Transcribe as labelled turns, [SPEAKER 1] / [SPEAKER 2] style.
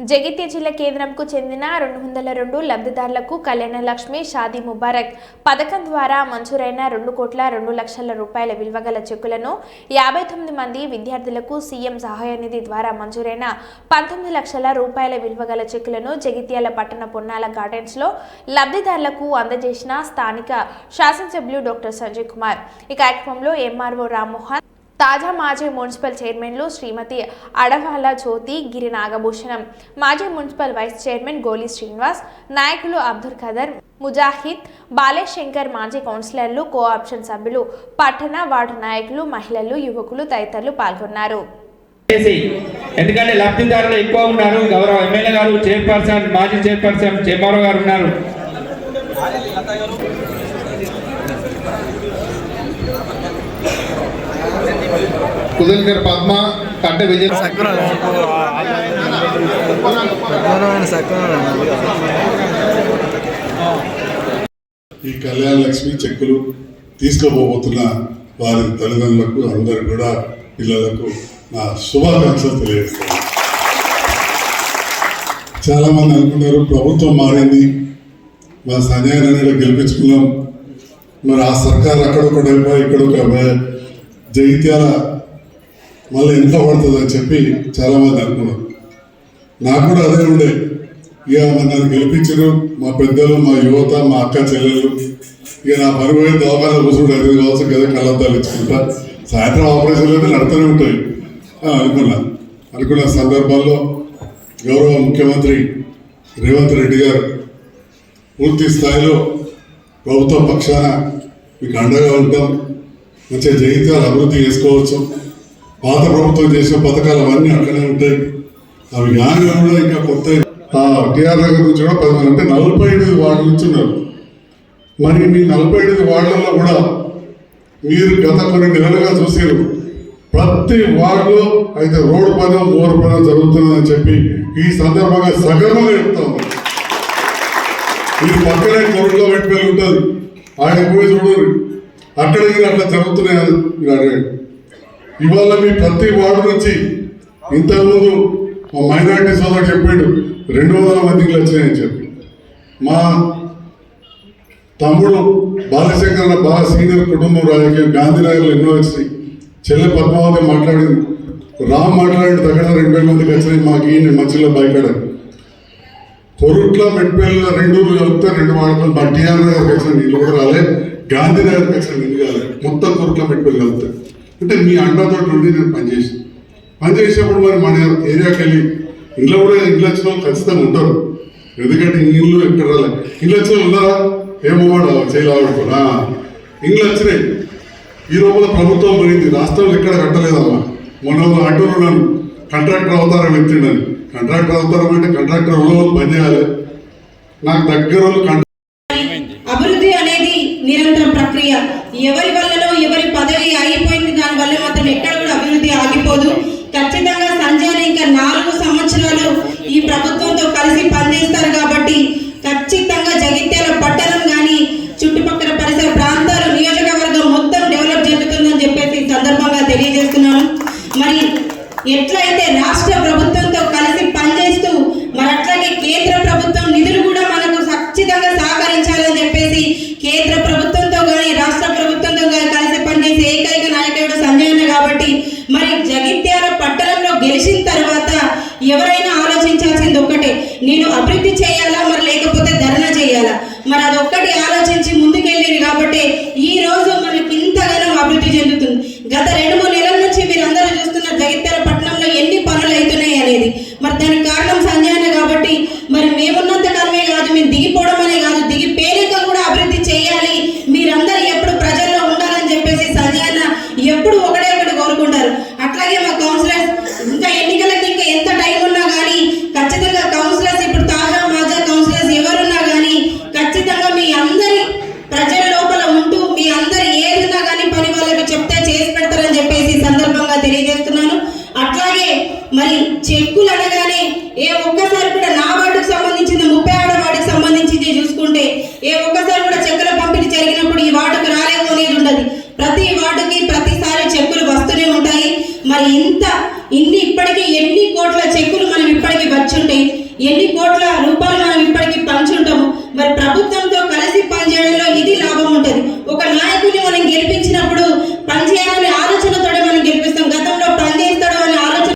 [SPEAKER 1] జగిత్య జిల్లా కేంద్రంకు చెందిన రెండు వందల రెండు లబ్ధిదారులకు కళ్యాణ లక్ష్మి షాదీ ముబారక్ పథకం ద్వారా మంజూరైన రెండు కోట్ల రెండు లక్షల రూపాయల విలువగల చెక్కులను యాభై తొమ్మిది మంది విద్యార్థులకు సీఎం సహాయ నిధి ద్వారా మంజూరైన పంతొమ్మిది లక్షల రూపాయల విలువగల చెక్కులను జగిత్యాల పట్టణ పొన్నాల గార్డెన్స్లో లబ్ధిదారులకు అందజేసిన స్థానిక శాసనసభ్యులు డాక్టర్ సంజయ్ కుమార్. ఈ కార్యక్రమంలో ఎంఆర్ఓ రామ్మోహన్ తాజా మాజీ మున్సిపల్ చైర్మన్లు శ్రీమతి అడవాల జ్యోతి గిరి నాగభూషణం మాజీ మున్సిపల్ వైస్ చైర్మన్ గోలి శ్రీనివాస్ నాయకులు అబ్దుల్ ఖదర్ ముజాహిద్ బాలేశంకర్ మాజీ కౌన్సిలర్లు కో ఆప్షన్ సభ్యులు పట్టణ వార్డు నాయకులు మహిళలు యువకులు తదితరులు పాల్గొన్నారు.
[SPEAKER 2] ఎందుకంటే లబ్ధిదారులు ఎక్కువ ఉన్నారు. గౌరవ ఎమ్మెల్యే గారు చైర్పర్సన్ మాజీ చైర్పర్సన్ చెమ్మారావు గారు ఉన్నారు.
[SPEAKER 3] కుదిల్కర్ పద్మ కట్టె విజయ్
[SPEAKER 4] ఈ కళ్యాణ లక్ష్మి చెక్కులు తీసుకోబోతున్న వారి తల్లిదండ్రులకు అందరికి కూడా పిల్లలకు నా శుభాకాంక్షలు తెలియజేస్తాను. చాలా మంది అనుకున్నారు ప్రభుత్వం మారింది మా సంజయ్ గెలిపించుకున్నాం. మరి ఆ సర్కార్ అక్కడ ఒక డెబ్బై ఇక్కడ ఒక డెబ్బై జగిత్యాల మళ్ళీ ఎంత పడుతుంది అని చెప్పి చాలా మంది అనుకున్నారు. నాకు కూడా అదే ఉండే. ఇక మరి నన్ను గెలిపించారు. మా పెద్దలు మా యువత మా అక్క చెల్లెలు ఇక నా పని పోయి దవాఖాన కూర్చుంటే అది కావచ్చు కదా కళ్ళద్దాలు ఇచ్చుకుంటా. సాయంత్రం ఆపరేషన్లు అయితే నడుతూనే ఉంటాయి. అనుకున్నా. అనుకున్న సందర్భాల్లో గౌరవ ముఖ్యమంత్రి రేవంత్ రెడ్డి గారు పూర్తి స్థాయిలో ప్రభుత్వ పక్షాన మీకు అండగా ఉంటాం. మంచిగా జయించాలి అభివృద్ధి చేసుకోవచ్చు. పాత ప్రభుత్వం చేసిన పథకాలు అవన్నీ అక్కడే ఉంటాయి. అవి కానీ కూడా ఇంకా కొత్త టీఆర్ దగ్గర నుంచి కూడా పది మంది అంటే నలభై ఎనిమిది వార్డు నుంచి ఉన్నారు మరి మీ నలభై ఎనిమిది వార్డులలో కూడా మీరు గత కొన్ని నెలలుగా చూసారు ప్రతి వార్డులో అయితే రోడ్డు పదం మోరు పదం జరుగుతుందని చెప్పి ఈ సందర్భంగా సగర్వంగా చెప్తాము మీరు పక్కనే కొరట్లో పెట్టి ఉంటుంది. ఆయన పోయి చూడరు అక్కడ అట్లా జరుగుతున్నాయి మీరు అడగండి. ఇవాళ మీ ప్రతి వార్డు నుంచి ఇంతకుముందు మా మైనార్టీ సోదరు చెప్పాడు రెండు వందల మందికి వచ్చినాయని చెప్పి మా తమ్ముడు బాలశంకర్ బాగా సీనియర్ కుటుంబం రాజకీయం గాంధీనగర్లో ఎన్నో వచ్చినాయి చెల్లె పద్మావతి మాట్లాడింది. రామ్ మాట్లాడిన దగ్గర రెండు వేల మందికి వచ్చినాయి మాకు ఈయన మధ్యలో బయకాడ పొరుట్ల మెట్పల్లి రెండు కలిపితే రెండు వాడకం మా టీఆర్ నగర్కి వచ్చిన నీళ్ళు కూడా రాలే గాంధీనగర్కి వచ్చిన నీళ్ళు కాలే. మొత్తం పొరుట్ల మెట్పల్లి కలిపితే అంటే మీ అండతో ఉండి నేను పనిచేసి పనిచేసేప్పుడు మరి మన ఏరియాకి వెళ్ళి ఇంట్లో కూడా ఇంట్లో వచ్చిన వాళ్ళు ఖచ్చితంగా ఉంటారు. ఎందుకంటే ఇల్లు ఎక్కడ రాలే. ఇంట్లో వచ్చిన వాళ్ళు ఉన్నారా? ఏమో వాడు చేయలేవాడుకోనా ఇంట్లో వచ్చినాయి. ఈ రోజుల ప్రభుత్వం పోయింది. రాష్ట్రంలో ఎక్కడ కట్టలేదమ్మా. మొన్న అంటూ నన్ను కాంట్రాక్టర్ అవుతారని ఎత్తిండని కాంట్రాక్టర్ అవతారం అంటే కాంట్రాక్టర్ ఉన్న వాళ్ళు పని చేయాలి. నాకు దగ్గర వాళ్ళు
[SPEAKER 5] అభివృద్ధి అనేది నిరంతరం ప్రక్రియ. ఎవరి వల్ల నేను అభివృద్ధి చేయాలా? మరి లేకపోతే ధర్నా చేయాలా? మరి అదొక్కటి ఆలోచించి ముందుకెళ్ళింది కాబట్టి ఈ రోజు మనకి ఇంతగానో అభివృద్ధి చెందుతుంది. గత రెండు మూడు నెలల నుంచి మీరు అందరూ చూస్తున్న జగిత్యాల పట్టణంలో ఎన్ని పనులు అవుతున్నాయి అనేది. మరి దానికి కారణం సంజయ్ కాబట్టి మరి మేమున్నంత కాలమే కాదు మేము దిగిపోవడం అనే కాదు దిగి పేరుగా కూడా అభివృద్ధి చేయాలి. మీరందరూ ఎప్పుడు ప్రజల్లో ఉండాలని చెప్పేసి సంజయ్ ఎప్పుడు ఒకటే ఒకటి కోరుకుంటారు. అట్లాగే మా కౌన్సిలర్స్ ఇంకా ఎన్నికలకి ఇంకా ఎంత చెక్కులు అనగానే ఏ ఒక్కసారి కూడా నాబార్డుకు సంబంధించింది ముప్పై ఆడ వాటికి సంబంధించింది చూసుకుంటే ఏ ఒక్కసారి కూడా చెక్కుల పంపిణీ జరిగినప్పుడు ఈ వాటికి రాలేదు అనేది ఉండదు. ప్రతి వార్డుకి ప్రతిసారి చెక్కులు వస్తూనే ఉంటాయి. మరి ఇంత ఇన్ని ఇప్పటికీ ఎన్ని కోట్ల చెక్కులు మనం ఇప్పటికీ వచ్చుంటాయి ఎన్ని కోట్ల రూపాయలు మనం ఇప్పటికీ పంచుంటాము? మరి ప్రభుత్వంతో కలిసి పనిచేయడంలో ఇది లాభం ఉంటుంది. ఒక నాయకుడిని మనం గెలిపించినప్పుడు